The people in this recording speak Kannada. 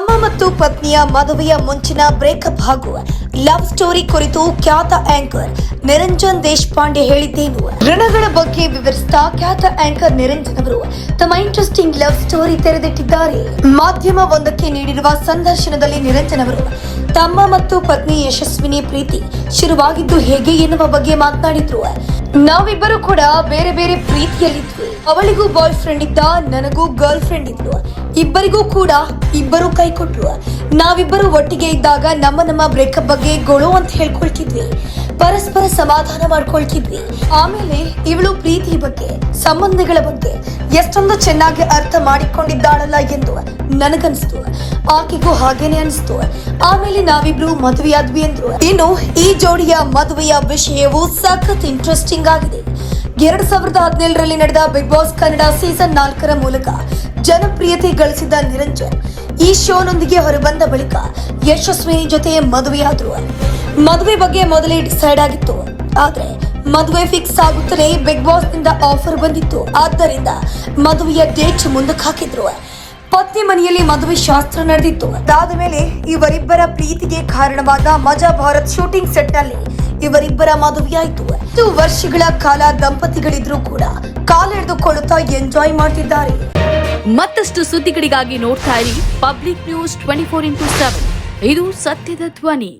ತಮ್ಮ ಮತ್ತು ಪತ್ನಿಯ ಮದುವೆಯ ಮುಂಚಿನ ಬ್ರೇಕಪ್ ಹಾಗೂ ಲವ್ ಸ್ಟೋರಿ ಕುರಿತು ಖ್ಯಾತ ಆಂಕರ್ ನಿರಂಜನ್ ದೇಶಪಾಂಡೆ ಹೇಳಿದ್ದೇನು. ಋಣಗಳ ಬಗ್ಗೆ ವಿವರಿಸಿದ ಖ್ಯಾತ ಆಂಕರ್ ನಿರಂಜನ್ ಅವರು ತಮ್ಮ ಇಂಟ್ರೆಸ್ಟಿಂಗ್ ಲವ್ ಸ್ಟೋರಿ ತೆರೆದಿಟ್ಟಿದ್ದಾರೆ. ಮಾಧ್ಯಮ ಒಂದಕ್ಕೆ ನೀಡಿರುವ ಸಂದರ್ಶನದಲ್ಲಿ ನಿರಂಜನ್ ಅವರು ತಮ್ಮ ಮತ್ತು ಪತ್ನಿ ಯಶಸ್ವಿನಿ ಪ್ರೀತಿ ಶುರುವಾಗಿದ್ದು ಹೇಗೆ ಎನ್ನುವ ಬಗ್ಗೆ ಮಾತನಾಡಿದ್ರು. ನಾವಿಬ್ಬರು ಕೂಡ ಬೇರೆ ಬೇರೆ ಪ್ರೀತಿಯಲ್ಲಿದ್ವಿ. ಅವಳಿಗೂ ಬಾಯ್ ಫ್ರೆಂಡ್ ಇದ್ದ, ನನಗೂ ಗರ್ಲ್ ಫ್ರೆಂಡ್ ಇದ್ಲು ಇಬ್ಬರಿಗೂ ಕೂಡ ಇಬ್ಬರು ಕೈ ಕೊಟ್ರು. ನಾವಿಬ್ಬರು ಒಟ್ಟಿಗೆ ಇದ್ದಾಗ ನಮ್ಮ ನಮ್ಮ ಬ್ರೇಕಪ್ ಬಗ್ಗೆ ಗೊಳು ಅಂತ ಹೇಳ್ಕೊಳ್ತಿದ್ವಿ. ಪರಸ್ಪರ ಸಮಾಧಾನ ಮಾಡ್ಕೊಳ್ತಿದ್ವಿ. ಆಮೇಲೆ ಇವಳು ಪ್ರೀತಿ ಬಗ್ಗೆ, ಸಂಬಂಧಗಳ ಬಗ್ಗೆ ಎಷ್ಟೊಂದು ಚೆನ್ನಾಗಿ ಅರ್ಥ ಮಾಡಿಕೊಂಡಿದ್ದಾಳಲ್ಲ ಎಂದು ನನಗನ್ಸ್ತು ಆಕೆಗೂ ಹಾಗೇನೆ ಅನಿಸ್ತು. ಆಮೇಲೆ ನಾವಿಬ್ರು ಮದುವೆಯಾದ್ವಿ ಎಂದ್ರು ಇನ್ನು ಈ ಜೋಡಿಯ ಮದುವೆಯ ವಿಷಯವು ಸಖತ್ ಇಂಟ್ರೆಸ್ಟಿಂಗ್ ಆಗಿದೆ. ಎರಡ್ ಸಾವಿರದ ಹದಿನೇಳರಲ್ಲಿ ನಡೆದ ಬಿಗ್ ಬಾಸ್ ಕನ್ನಡ ಸೀಸನ್ ನಾಲ್ಕರ ಮೂಲಕ ಜನಪ್ರಿಯತೆ ಗಳಿಸಿದ ನಿರಂಜನ್ ಈ ಶೋನೊಂದಿಗೆ ಹೊರಬಂದ ಬಳಿಕ ಯಶಸ್ವಿನಿ ಜೊತೆ ಮದುವೆಯಾದ್ರು. ಮದುವೆ ಬಗ್ಗೆ ಮೊದಲೇ ಡಿಸೈಡ್ ಆಗಿತ್ತು. ಆದ್ರೆ ಮದುವೆ ಫಿಕ್ಸ್ ಆಗುತ್ತಲೇ ಬಿಗ್ ಬಾಸ್ನಿಂದ ಆಫರ್ ಬಂದಿತ್ತು. ಆದ್ದರಿಂದ ಮದುವೆಯ ಡೇಟ್ ಮುಂದಕ್ಕೆ ಹಾಕಿದ್ರು. ಪತ್ನಿ ಮನೆಯಲ್ಲಿ ಮದುವೆ ಶಾಸ್ತ್ರ ನಡೆದಿತ್ತು. ಅದಾದ ಮೇಲೆ ಇವರಿಬ್ಬರ ಪ್ರೀತಿಗೆ ಕಾರಣವಾದ ಮಜಾ ಭಾರತ್ ಶೂಟಿಂಗ್ ಸೆಟ್ನಲ್ಲಿ ಇವರಿಬ್ಬರ ಮದುವೆಯಾಯಿತು. ಹತ್ತು ವರ್ಷಗಳ ಕಾಲ ದಂಪತಿಗಳಿದ್ರು ಕೂಡ ಕಾಲೆಳೆದುಕೊಳ್ಳುತ್ತಾ ಎಂಜಾಯ್ ಮಾಡ್ತಿದ್ದಾರೆ. ಮತ್ತಷ್ಟು ಸುದ್ದಿಗಳಿಗಾಗಿ ನೋಡ್ತಾ ಇರಿ Public News twenty four into seven ಇದು ಸತ್ಯದ ಧ್ವನಿ.